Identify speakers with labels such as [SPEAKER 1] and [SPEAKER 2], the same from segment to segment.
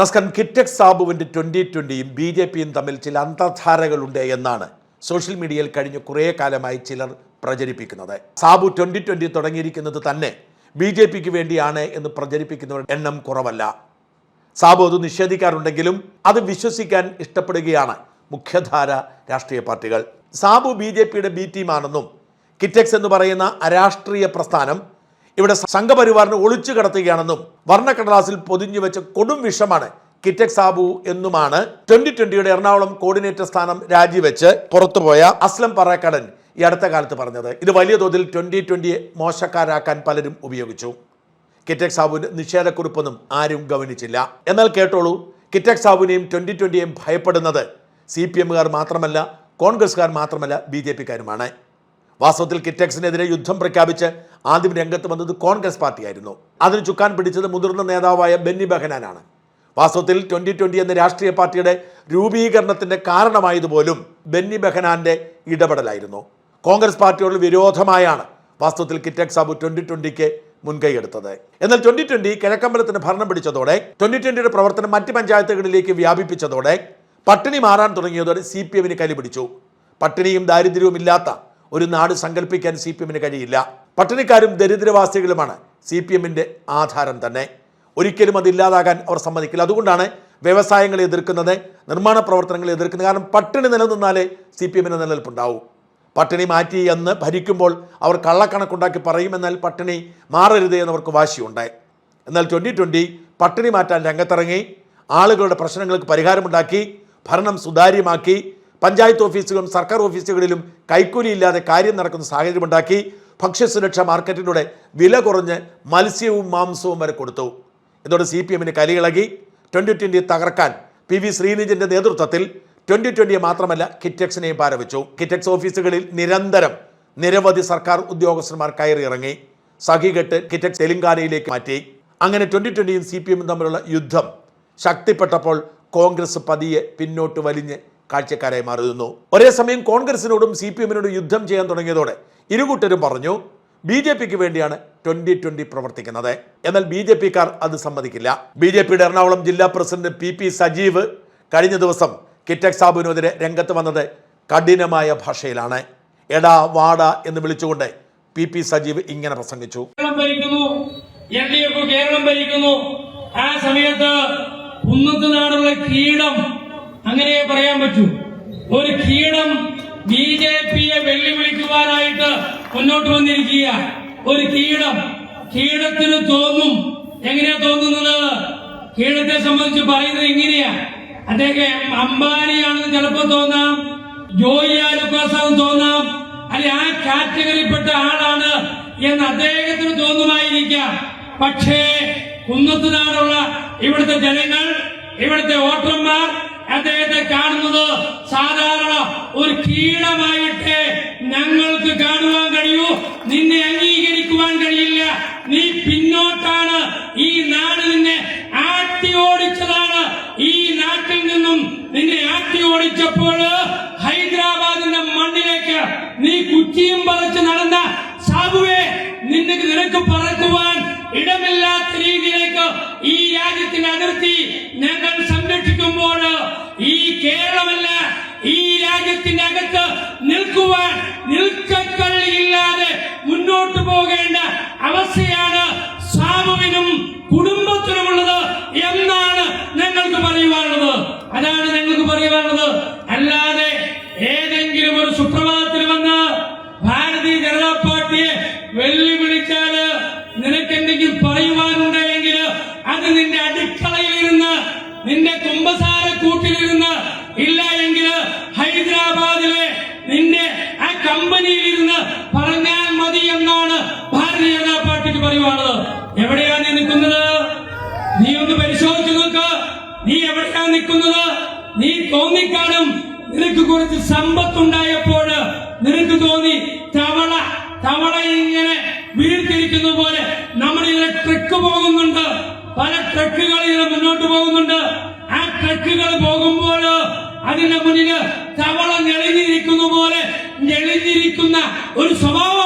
[SPEAKER 1] നസ്കൻ കിറ്റക് സാബുവിന്റെ ട്വന്റി ട്വന്റിയും B J പിയും തമ്മിൽ ചില അന്തർധാരകളുണ്ട് എന്നാണ് സോഷ്യൽ മീഡിയയിൽ കഴിഞ്ഞ കുറേ കാലമായി ചിലർ പ്രചരിപ്പിക്കുന്നത്. സാബു ട്വന്റി ട്വന്റി തുടങ്ങിയിരിക്കുന്നത് തന്നെ ബി ജെ പിക്ക് വേണ്ടിയാണ് എന്ന് പ്രചരിപ്പിക്കുന്നവരുടെ എണ്ണം കുറവല്ല. സാബു അത് നിഷേധിക്കാറുണ്ടെങ്കിലും അത് വിശ്വസിക്കാൻ ഇഷ്ടപ്പെടുകയാണ് മുഖ്യധാര രാഷ്ട്രീയ പാർട്ടികൾ. സാബു ബി ജെ പിയുടെ ബി ടീമാണെന്നും കിറ്റക്സ് എന്ന് പറയുന്ന അരാഷ്ട്രീയ പ്രസ്ഥാനം ഇവിടെ സംഘപരിവാറിനെ ഒളിച്ചു കടത്തുകയാണെന്നും വർണക്കടലാസിൽ പൊതിഞ്ഞു വെച്ച കൊടും വിഷമാണ് കിറ്റക് സാബു എന്നുമാണ് ട്വന്റി ട്വന്റിയുടെ എറണാകുളം കോർഡിനേറ്റർ സ്ഥാനം രാജിവെച്ച് പുറത്തുപോയ അസ്ലം പറക്കടൻ ഈ അടുത്ത കാലത്ത് പറഞ്ഞത്. ഇത് വലിയ തോതിൽ ട്വന്റി ട്വന്റിയെ മോശക്കാരാക്കാൻ പലരും ഉപയോഗിച്ചു. കിറ്റക് സാബുവിന്റെ നിഷേധക്കുറിപ്പൊന്നും ആരും ഗവനിച്ചില്ല. എന്നാൽ കേട്ടോളൂ കിറ്റക് സാബുവിനെയും ട്വന്റി ട്വന്റിയെയും ഭയപ്പെടുന്നത് സി പി എമ്മുകാർ മാത്രമല്ല കോൺഗ്രസ്സുകാർ മാത്രമല്ല ബി ജെ പിക്കാരുമാണ്. വാസ്തവത്തിൽ കിറ്റക്സിനെതിരെ യുദ്ധം പ്രഖ്യാപിച്ച് ആദ്യം രംഗത്ത് വന്നത് കോൺഗ്രസ് പാർട്ടിയായിരുന്നു. അതിന് ചുക്കാൻ പിടിച്ചത് മുതിർന്ന നേതാവായ ബെന്നി ബഹനാനാണ്. വാസ്തവത്തിൽ ട്വന്റി ട്വന്റി എന്ന രാഷ്ട്രീയ പാർട്ടിയുടെ രൂപീകരണത്തിന്റെ കാരണമായതുപോലും ബെന്നി ബെഹനാന്റെ ഇടപെടലായിരുന്നു. കോൺഗ്രസ് പാർട്ടിയോട് വിരോധമായാണ് വാസ്തവത്തിൽ കിറ്റക് സാബു ട്വന്റി ട്വന്റിക്ക് മുൻകൈയെടുത്തത് എന്നാൽ ട്വന്റി ട്വന്റി കിഴക്കമ്പലത്തിന് ഭരണം പിടിച്ചതോടെ ട്വന്റി ട്വന്റിയുടെ പ്രവർത്തനം മറ്റ് പഞ്ചായത്തുകളിലേക്ക് വ്യാപിപ്പിച്ചതോടെ പട്ടിണി മാറാൻ തുടങ്ങിയതോടെ സി പി എമ്മിന് കലി പിടിച്ചു. പട്ടിണിയും ദാരിദ്ര്യവും ഇല്ലാത്ത ഒരു നാട് സങ്കല്പിക്കാൻ സി പി എമ്മിന് കഴിയില്ല. പട്ടിണിക്കാരും ദരിദ്രവാസികളുമാണ് സി പി എമ്മിന്റെ ആധാരം തന്നെ. ഒരിക്കലും അതില്ലാതാകാൻ അവർ സമ്മതിക്കില്ല. അതുകൊണ്ടാണ് വ്യവസായങ്ങളെ എതിർക്കുന്നത് നിർമ്മാണ പ്രവർത്തനങ്ങളെ എതിർക്കുന്നത്. കാരണം പട്ടിണി നിലനിന്നാലേ സി പി എമ്മിന് നിലനിൽപ്പുണ്ടാവും. പട്ടിണി മാറ്റി എന്ന് ഭരിക്കുമ്പോൾ അവർ കള്ളക്കണക്കുണ്ടാക്കി പറയുമെന്നാൽ പട്ടിണി മാറരുത് എന്നവർക്ക് വാശിയുണ്ട്. എന്നാൽ ട്വന്റി ട്വന്റി പട്ടിണി മാറ്റാൻ രംഗത്തിറങ്ങി ആളുകളുടെ പ്രശ്നങ്ങൾക്ക് പരിഹാരമുണ്ടാക്കി ഭരണം സുതാര്യമാക്കി പഞ്ചായത്ത് ഓഫീസുകളും സർക്കാർ ഓഫീസുകളിലും കൈക്കൂലിയില്ലാതെ കാര്യം നടക്കുന്ന സാഹചര്യമുണ്ടാക്കി ഭക്ഷ്യസുരക്ഷാ മാർക്കറ്റിലൂടെ വില കുറഞ്ഞ് മത്സ്യവും മാംസവും വരെ കൊടുത്തു. ഇതോടെ സി പി എമ്മിന് കലിയിളകി ട്വന്റി ട്വന്റി തകർക്കാൻ പി വി ശ്രീനിജിന്റെ നേതൃത്വത്തിൽ ട്വന്റി ട്വന്റിയെ മാത്രമല്ല കിറ്റക്സിനെയും പാരവിച്ചു. കിറ്റക്സ് ഓഫീസുകളിൽ നിരന്തരം നിരവധി സർക്കാർ ഉദ്യോഗസ്ഥന്മാർ കയറിയിറങ്ങി സഖികെട്ട് കിറ്റക്സ് തെലങ്കാനയിലേക്ക് മാറ്റി. അങ്ങനെ ട്വന്റി ട്വന്റിയും സി പി എമ്മും തമ്മിലുള്ള യുദ്ധം ശക്തിപ്പെട്ടപ്പോൾ കോൺഗ്രസ് പതിയെ പിന്നോട്ട് വലിഞ്ഞ് കാഴ്ചക്കാരായി മാറുന്നു. ഒരേ സമയം കോൺഗ്രസിനോടും സി പി എമ്മിനോടും യുദ്ധം ചെയ്യാൻ തുടങ്ങിയതോടെ ഇരുകൂട്ടരും പറഞ്ഞു ബി ജെ പിക്ക് വേണ്ടിയാണ് ട്വന്റി ട്വന്റി പ്രവർത്തിക്കുന്നത്. എന്നാൽ ബി ജെ പിക്കാർ അത് സമ്മതിക്കില്ല. ബി ജെ പിയുടെ എറണാകുളം ജില്ലാ പ്രസിഡന്റ് പി പി സജീവ് കഴിഞ്ഞ ദിവസം കിറ്റക് സാബുവിനെതിരെ രംഗത്ത് വന്നത് കഠിനമായ ഭാഷയിലാണ്. എടാ വാട എന്ന് വിളിച്ചുകൊണ്ട് പി പി സജീവ് ഇങ്ങനെ പ്രസംഗിച്ചു.
[SPEAKER 2] കേരളം ഭരിക്കുന്നു ആ സമയത്ത് കുന്നത്തുനാടുള്ള കീടം അങ്ങനെ പറയാൻ പറ്റൂ. ഒരു കീടം ബി ജെ പിയെ വെല്ലുവിളിക്കുവാനായിട്ട് മുന്നോട്ട് വന്നിരിക്കുക ഒരു കീടം. കീടത്തിന് തോന്നും. എങ്ങനെയാ തോന്നുന്നത്? കീടത്തെ സംബന്ധിച്ച് പറയുന്നത് എങ്ങനെയാ അദ്ദേഹം അംബാനിയാണെന്ന് ചിലപ്പോ തോന്നാം. ജോയി ആലുക്കാസാന്ന് തോന്നാം. അല്ലെ ആ കാറ്റഗറിപ്പെട്ട ആളാണ് എന്ന് അദ്ദേഹത്തിന് തോന്നുമായിരിക്കാം. പക്ഷേ കുന്നത്തുനാടുള്ള ഇവിടുത്തെ ജനങ്ങൾ ഇവിടുത്തെ വോട്ടർമാർ അദ്ദേഹത്തെ കാണുന്നത് സാധാരണ ഒരു കീടമായിട്ട് ഞങ്ങൾക്ക് കാണുവാൻ കഴിയൂ. നിന്നെ അംഗീകരിക്കുവാൻ കഴിയില്ല. നീ പിന്നോട്ടാണ്. ഈ നാട് നിന്നെ ആട്ടി ഓടിച്ചതാണ്. ഈ നാട്ടിൽ നിന്നും നിന്നെ ആട്ടി ഓടിച്ചപ്പോൾ ഹൈദരാബാദിന്റെ മണ്ണിലേക്ക് നീ കുറ്റിയും പറിച്ച് നടന്ന സാബുവെ നിനക്ക് നിനക്ക് പറക്കുവാൻ കേരളമല്ല ഈ രാജ്യത്തിന്റെ അകത്ത് നിൽക്കുവാൻ നിന്റെ കുംഭസാര കൂട്ടിലിരുന്ന് ഇല്ല എങ്കിൽ ഹൈദരാബാദിലെ നിന്റെ ആ കമ്പനിയിലിരുന്ന് പറഞ്ഞാൽ മതി എന്നാണ് ഭാരതീയ ജനതാ പാർട്ടിക്ക് പറയുവാനുള്ളത് എവിടെയാ നീ നിൽക്കുന്നത്? നീ ഒന്ന് പരിശോധിച്ചു നോക്ക്. നീ എവിടെയാ നിൽക്കുന്നത്? നീ തോന്നിക്കാണും നിനക്ക് കുറച്ച് സമ്പത്തുണ്ടായപ്പോൾ നിനക്ക് തോന്നി തവള തവള ഇങ്ങനെ വീർത്തിരിക്കുന്ന പോലെ നമ്മളിങ്ങനെ ട്രിക്ക് പോകുന്നുണ്ട്. പല ട്രക്കുകൾ മുന്നോട്ട് പോകുന്നുണ്ട്. ആ ട്രക്കുകൾ പോകുമ്പോൾ അതിന്റെ മുന്നിൽ തവള ഞെളിഞ്ഞിരിക്കുന്ന പോലെ ഞെളിഞ്ഞിരിക്കുന്ന ഒരു സ്വഭാവമാണ്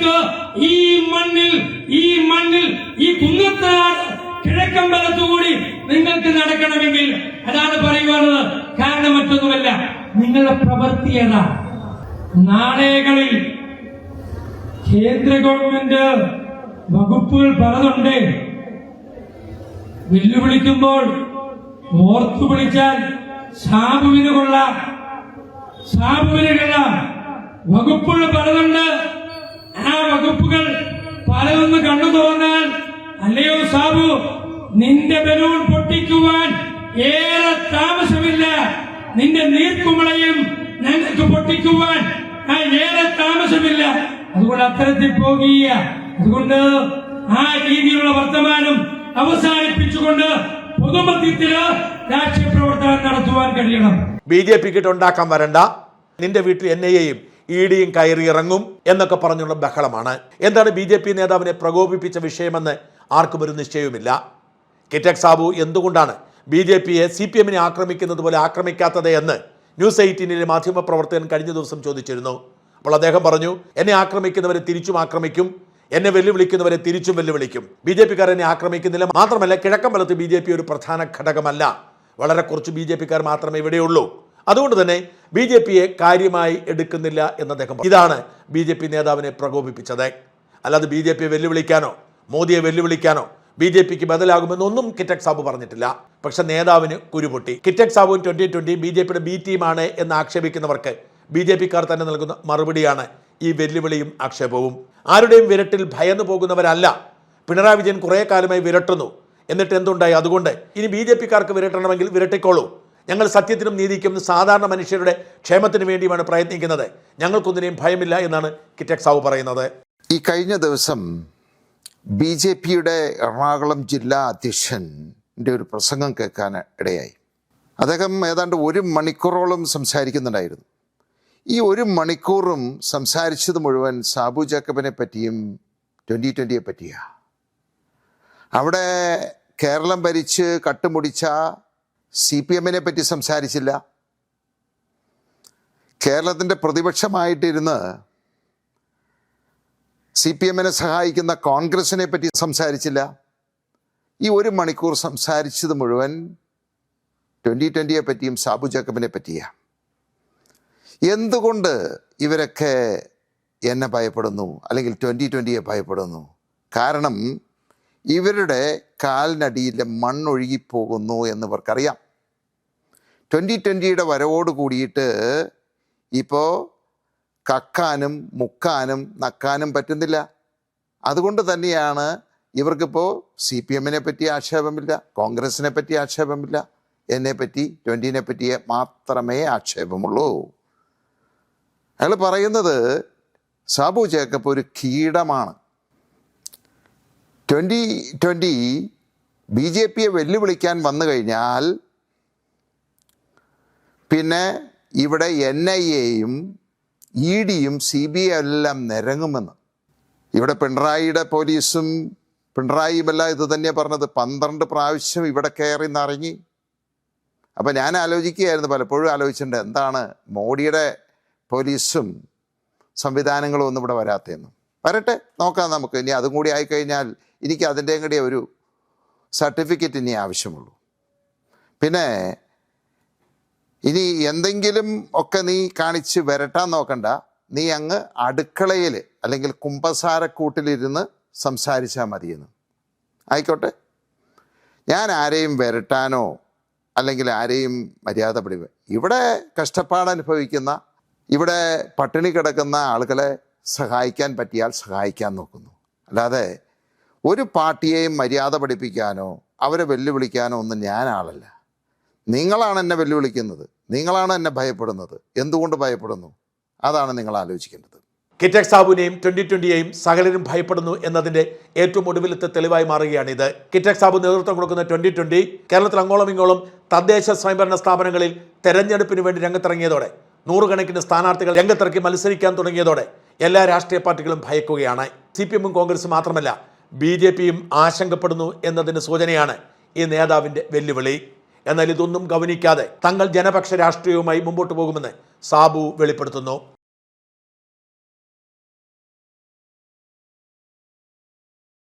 [SPEAKER 2] നിങ്ങൾക്ക് ഈ മണ്ണിൽ ഈ മണ്ണിൽ ഈ കുന്നത്തനാട് കിഴക്കമ്പലത്തുകൂടി നിങ്ങൾക്ക് നടക്കണമെങ്കിൽ അതാണ് പറയുവാനുള്ളത് കാരണം മറ്റൊന്നുമല്ല. നിങ്ങളുടെ പ്രവൃത്തി ഏതാ? നാളെകളിൽ കേന്ദ്ര ഗവൺമെന്റ് വകുപ്പുകൾ പലതുണ്ട് വെല്ലുവിളിക്കുമ്പോൾ ഓർത്തു വിളിച്ചാൽ സാബുവിന് കൊള്ളാം. സാബുവിന് കൊള്ളാം. വകുപ്പുകൾ പലതുണ്ട് പലതൊന്ന് കണ്ണു തോന്നാൽ അല്ലയോ സാബു നിന്റെ ബലൂൺ പൊട്ടിക്കുവാൻ ഏറെ താമസമില്ല. നിന്റെ നീർക്കുമളയും ഞങ്ങൾക്ക് പൊട്ടിക്കുവാൻ ഏറെ താമസമില്ല. അതുകൊണ്ട് അത്തരത്തിൽ പോകിയ അതുകൊണ്ട് ആ രീതിയിലുള്ള വർത്തമാനം അവസാനിപ്പിച്ചുകൊണ്ട് പൊതുമധ്യത്തിൽ രാഷ്ട്രീയ പ്രവർത്തനം നടത്തുവാൻ കഴിയണം.
[SPEAKER 1] ബി ജെ പിക്ക് ഉണ്ടാക്കാൻ വരണ്ട. നിന്റെ വീട്ടിൽ എൻ ഐ എയും ഇ ഡിയും കയറിയിറങ്ങും എന്നൊക്കെ പറഞ്ഞുള്ള ബഹളമാണ്. എന്താണ് ബി ജെ പി നേതാവിനെ പ്രകോപിപ്പിച്ച വിഷയമെന്ന് ആർക്കും ഒരു നിശ്ചയവുമില്ല. കിറ്റക് സാബു എന്തുകൊണ്ടാണ് ബി ജെ പിയെ സി പി എമ്മിനെ ആക്രമിക്കുന്നത് പോലെ ആക്രമിക്കാത്തത് എന്ന് ന്യൂസ് എയ്റ്റീനിലെ മാധ്യമപ്രവർത്തകൻ കഴിഞ്ഞ ദിവസം ചോദിച്ചിരുന്നു. അപ്പോൾ അദ്ദേഹം പറഞ്ഞു എന്നെ ആക്രമിക്കുന്നവരെ തിരിച്ചും ആക്രമിക്കും എന്നെ വെല്ലുവിളിക്കുന്നവരെ തിരിച്ചും വെല്ലുവിളിക്കും. ബി ജെ പിക്കാർ എന്നെ ആക്രമിക്കുന്നില്ല. മാത്രമല്ല കിഴക്കമ്പലത്ത് ബി ജെ പി ഒരു പ്രധാന ഘടകമല്ല. വളരെ കുറച്ച് ബി ജെ പിക്കാർ മാത്രമേ ഇവിടെയുള്ളൂ. അതുകൊണ്ട് തന്നെ ബി ജെ പിയെ കാര്യമായി എടുക്കുന്നില്ല എന്ന് അദ്ദേഹം. ഇതാണ് ബി ജെ പി നേതാവിനെ പ്രകോപിപ്പിച്ചത്. അല്ലാതെ ബി ജെ പിയെ വെല്ലുവിളിക്കാനോ മോദിയെ വെല്ലുവിളിക്കാനോ ബി ജെ പിക്ക് ബദലാകുമെന്നൊന്നും കിറ്റക് സാബു പറഞ്ഞിട്ടില്ല. പക്ഷെ നേതാവിന് കുരുപൊട്ടി. കിറ്റക് സാബുവും ട്വന്റി ട്വന്റി ബി ജെ പിയുടെ ബി ടീമാണ് എന്ന് ആക്ഷേപിക്കുന്നവർക്ക് ബി ജെ പിക്കാർ തന്നെ നൽകുന്ന മറുപടിയാണ് ഈ വെല്ലുവിളിയും ആക്ഷേപവും. ആരുടെയും വിരട്ടിൽ ഭയന്നു പോകുന്നവരല്ല. പിണറായി വിജയൻ കുറേ കാലമായി വിരട്ടുന്നു. എന്നിട്ട് എന്തുണ്ടായി? അതുകൊണ്ട് ഇനി ബി ജെ പിക്കാർക്ക് വിരട്ടണമെങ്കിൽ വിരട്ടിക്കോളൂ. ഞങ്ങൾ സത്യത്തിനും നീതിക്കും സാധാരണ മനുഷ്യരുടെ ക്ഷേമത്തിനു വേണ്ടിയുമാണ് പ്രയത്നിക്കുന്നത്. ഞങ്ങൾക്കൊന്നിനെയും ഭയമില്ല എന്നാണ് കിറ്റക് സാബു പറയുന്നത്.
[SPEAKER 3] ഈ കഴിഞ്ഞ ദിവസം ബി ജെ പിയുടെ എറണാകുളം ജില്ലാ അധ്യക്ഷന്റെ ഒരു പ്രസംഗം കേൾക്കാൻ ഇടയായി. അദ്ദേഹം ഏതാണ്ട് ഒരു മണിക്കൂറോളം സംസാരിക്കുന്നുണ്ടായിരുന്നു. ഈ ഒരു മണിക്കൂറും സംസാരിച്ചത് മുഴുവൻ സാബു ജാക്കബിനെ പറ്റിയും ട്വന്റി ട്വന്റിയെ പറ്റിയാണ് അവിടെ കേരളം ഭരിച്ച് കട്ടുമുടിച്ച സി പി എമ്മിനെ പറ്റി സംസാരിച്ചില്ല. കേരളത്തിന്റെ പ്രതിപക്ഷമായിട്ടിരുന്ന് സി പി എമ്മിനെ സഹായിക്കുന്ന കോൺഗ്രസിനെ പറ്റി സംസാരിച്ചില്ല. ഈ ഒരു മണിക്കൂർ സംസാരിച്ചത് മുഴുവൻ ട്വന്റി ട്വന്റിയെ പറ്റിയും സാബു ജേക്കബിനെ പറ്റിയാണ്. എന്തുകൊണ്ട് ഇവരൊക്കെ എന്നെ ഭയപ്പെടുന്നു? അല്ലെങ്കിൽ ട്വന്റി ട്വന്റിയെ ഭയപ്പെടുന്നു? കാരണം ഇവരുടെ കാലിനടിയിലെ മണ്ണൊഴുകിപ്പോകുന്നു എന്ന് ഇവർക്കറിയാം ട്വന്റി ട്വന്റിയുടെ വരവോട് കൂടിയിട്ട് ഇപ്പോൾ കക്കാനും മുക്കാനും നക്കാനും പറ്റുന്നില്ല. അതുകൊണ്ട് തന്നെയാണ് ഇവർക്കിപ്പോൾ സി പി എമ്മിനെ പറ്റി ആക്ഷേപമില്ല കോൺഗ്രസിനെ പറ്റി ആക്ഷേപമില്ല. എന്നെ പറ്റി ട്വന്റീനെ പറ്റിയെ മാത്രമേ ആക്ഷേപമുള്ളൂ. അയാൾ പറയുന്നത് സാബു ജേക്കബ് ഒരു കീടമാണ്. ട്വന്റി ട്വന്റി ബി ജെ പിയെ വെല്ലുവിളിക്കാൻ വന്നു കഴിഞ്ഞാൽ പിന്നെ ഇവിടെ എൻ ഐ എയും ഇ ഡിയും സി ബി ഐ എല്ലാം നിരങ്ങുമെന്ന്. ഇവിടെ പിണറായിയുടെ പോലീസും പിണറായിയുമല്ല ഇത് തന്നെയാണ് പറഞ്ഞത്. പന്ത്രണ്ട് പ്രാവശ്യം ഇവിടെ കയറി നിറങ്ങി. അപ്പോൾ ഞാൻ ആലോചിക്കുകയായിരുന്നു പലപ്പോഴും ആലോചിച്ചിട്ടുണ്ട് എന്താണ് മോഡിയുടെ പോലീസും സംവിധാനങ്ങളും ഒന്നും ഇവിടെ വരാത്തതെന്ന്. വരട്ടെ നോക്കാം നമുക്ക്. ഇനി അതും കൂടി ആയിക്കഴിഞ്ഞാൽ എനിക്ക് അതിന്റെയും കൂടി ഒരു സർട്ടിഫിക്കറ്റ് ഇനി ആവശ്യമുള്ളൂ. പിന്നെ ഇനി എന്തെങ്കിലും ഒക്കെ നീ കാണിച്ച് വരട്ടാൻ നോക്കണ്ട. നീ അങ്ങ് അടുക്കളയിൽ അല്ലെങ്കിൽ കുമ്പസാരക്കൂട്ടിലിരുന്ന് സംസാരിച്ചാൽ മതിയെന്ന്. ആയിക്കോട്ടെ. ഞാൻ ആരെയും വരട്ടാനോ അല്ലെങ്കിൽ ആരെയും മര്യാദ ഇവിടെ കഷ്ടപ്പാടനുഭവിക്കുന്ന ഇവിടെ പട്ടിണി കിടക്കുന്ന ആളുകളെ സഹായിക്കാൻ പറ്റിയാൽ സഹായിക്കാൻ നോക്കുന്നു. അല്ലാതെ ഒരു പാർട്ടിയെയും മര്യാദ പഠിപ്പിക്കാനോ അവരെ വെല്ലുവിളിക്കാനോ ഒന്നും ഞാൻ ആളല്ല. നിങ്ങളാണ് എന്നെ വെല്ലുവിളിക്കുന്നത്. നിങ്ങളാണ് എന്നെ ഭയപ്പെടുന്നത്. എന്തുകൊണ്ട് ഭയപ്പെടുന്നു? അതാണ് നിങ്ങൾ ആലോചിക്കേണ്ടത്.
[SPEAKER 1] കിറ്റക് സാബുവിനെയും ട്വന്റി ട്വന്റിയെയും സകലരും ഭയപ്പെടുന്നു എന്നതിന്റെ ഏറ്റവും ഒടുവിലത്തെ തെളിവായി മാറുകയാണ് ഇത് കിറ്റക് സാബു നേതൃത്വം കൊടുക്കുന്ന ട്വന്റി ട്വന്റി കേരളത്തിൽ അങ്ങോളം ഇങ്ങോളം തദ്ദേശ സ്വയംഭരണ സ്ഥാപനങ്ങളിൽ തെരഞ്ഞെടുപ്പിന് വേണ്ടി രംഗത്തിറങ്ങിയതോടെ നൂറുകണക്കിന് സ്ഥാനാർത്ഥികൾ രംഗത്തിറക്കി മത്സരിക്കാൻ തുടങ്ങിയതോടെ എല്ലാ രാഷ്ട്രീയ പാർട്ടികളും ഭയക്കുകയാണ്. സി പി എമ്മും കോൺഗ്രസും മാത്രമല്ല ബി ജെ പിയും ആശങ്കപ്പെടുന്നു എന്നതിന് സൂചനയാണ് ഈ നേതാവിന്റെ വെല്ലുവിളി. എന്നാൽ ഇതൊന്നും ഗവനിക്കാതെ തങ്ങൾ ജനപക്ഷ രാഷ്ട്രീയവുമായി മുമ്പോട്ട് പോകുമെന്ന് സാബു വെളിപ്പെടുത്തുന്നു.